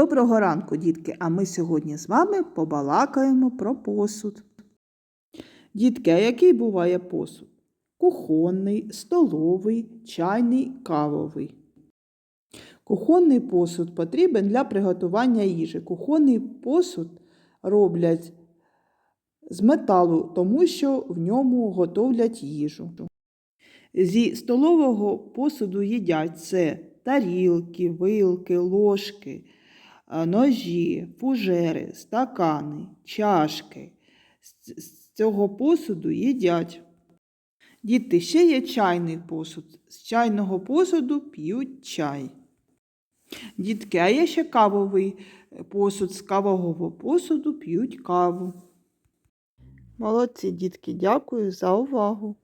Доброго ранку, дітки! А ми сьогодні з вами побалакаємо про посуд. Дітки, а який буває посуд? Кухонний, столовий, чайний, кавовий. Кухонний посуд потрібен для приготування їжі. Кухонний посуд роблять з металу, тому що в ньому готовлять їжу. Зі столового посуду їдять це тарілки, вилки, ложки, ножі, фужери, стакани, чашки. З- цього посуду їдять. Діти, ще є чайний посуд. З чайного посуду п'ють чай. Дітки, а є ще кавовий е, посуд. З кавового посуду п'ють каву. Молодці, дітки, дякую за увагу.